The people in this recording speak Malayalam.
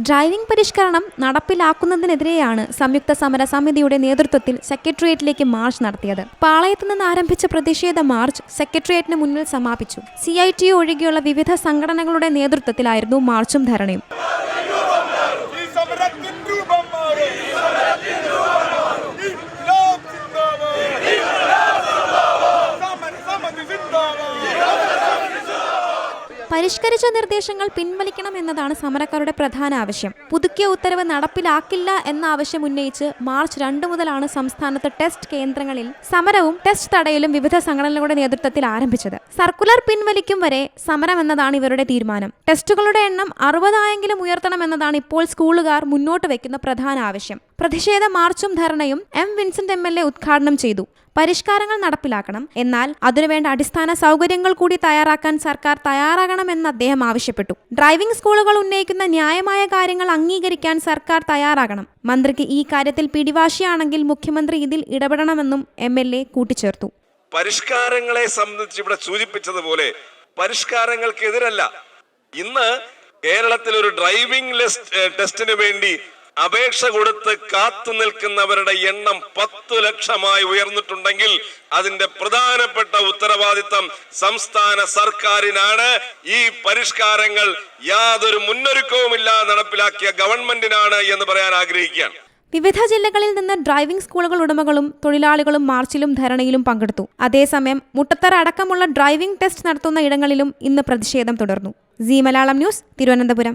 ഡ്രൈവിംഗ് പരിഷ്കരണം നടപ്പിലാക്കുന്നതിനെതിരെയാണ് സംയുക്ത സമര സമിതിയുടെ നേതൃത്വത്തിൽ സെക്രട്ടേറിയറ്റിലേക്ക് മാർച്ച് നടത്തിയത്. പാളയത്ത് നിന്ന് ആരംഭിച്ച പ്രതിഷേധ മാർച്ച് സെക്രട്ടേറിയറ്റിന് മുന്നിൽ സമാപിച്ചു. സി ഒഴികെയുള്ള വിവിധ സംഘടനകളുടെ നേതൃത്വത്തിലായിരുന്നു മാർച്ചും ധരണയും. പരിഷ്കരിച്ച നിർദ്ദേശങ്ങൾ പിൻവലിക്കണം എന്നതാണ് സമരക്കാരുടെ പ്രധാന ആവശ്യം. പുതുക്കിയ ഉത്തരവ് നടപ്പിലാക്കില്ല എന്ന ആവശ്യം ഉന്നയിച്ച് മാർച്ച് രണ്ടു മുതലാണ് സംസ്ഥാനത്ത് ടെസ്റ്റ് കേന്ദ്രങ്ങളിൽ സമരവും ടെസ്റ്റ് തടയലും വിവിധ സംഘടനകളുടെ നേതൃത്വത്തിൽ ആരംഭിച്ചത്. സർക്കുലർ പിൻവലിക്കും വരെ സമരം എന്നതാണ് ഇവരുടെ തീരുമാനം. ടെസ്റ്റുകളുടെ എണ്ണം അറുപതായെങ്കിലും ഉയർത്തണം എന്നതാണ് ഇപ്പോൾ സ്കൂളുകാർ മുന്നോട്ട് വെക്കുന്ന പ്രധാന ആവശ്യം. പ്രതിഷേധ മാർച്ചും ധർണയും M Vincent M L A ഉദ്ഘാടനം ചെയ്തു. പരിഷ്കാരങ്ങൾ നടപ്പിലാക്കണം. എന്നാൽ അതിനുവേണ്ട അടിസ്ഥാന സൗകര്യങ്ങൾ കൂടി തയ്യാറാക്കാൻ സർക്കാർ തയ്യാറാകണമെന്ന് അദ്ദേഹം ആവശ്യപ്പെട്ടു. ഡ്രൈവിംഗ് സ്കൂളുകൾ ഉന്നയിക്കുന്ന ന്യായമായ കാര്യങ്ങൾ അംഗീകരിക്കാൻ സർക്കാർ തയ്യാറാകണം. മന്ത്രിക്ക് ഈ കാര്യത്തിൽ പിടിവാശിയാണെങ്കിൽ മുഖ്യമന്ത്രി ഇതിൽ ഇടപെടണമെന്നും എം എൽ എ കൂട്ടിച്ചേർത്തു. പരിഷ്കാരങ്ങളെ സംബന്ധിച്ച് ഇവിടെ സൂചിപ്പിച്ചതുപോലെ പരിഷ്കാരങ്ങൾക്കെതിരല്ല. ഇന്ന് കേരളത്തിൽ ഒരു ഡ്രൈവിംഗ് ടെസ്റ്റിന് വേണ്ടി അപേക്ഷ കൊടുത്ത് കാത്തു നിൽക്കുന്നവരുടെ എണ്ണം പത്തു ലക്ഷമായി ഉയർന്നിട്ടുണ്ടെങ്കിൽ അതിന്റെ പ്രധാനപ്പെട്ട ഉത്തരവാദിത്തം സംസ്ഥാന സർക്കാരിനാണ്. ഈ പരിഷ്കാരങ്ങൾ യാതൊരു മുന്നൊരുക്കവുമില്ലാതെ നടപ്പിലാക്കിയ ഗവൺമെന്റിനാണ് എന്ന് പറയാൻ ആഗ്രഹിക്കുകയാണ്. വിവിധ ജില്ലകളിൽ നിന്ന് ഡ്രൈവിംഗ് സ്കൂളുകൾ ഉടമകളും തൊഴിലാളികളും മാർച്ചിലും ധരണയിലും പങ്കെടുത്തു. അതേസമയം മുട്ടത്തറ അടക്കമുള്ള ഡ്രൈവിംഗ് ടെസ്റ്റ് നടത്തുന്ന ഇടങ്ങളിലും ഇന്ന് പ്രതിഷേധം തുടർന്നു. C Malayalam news Thiruvananthapuram.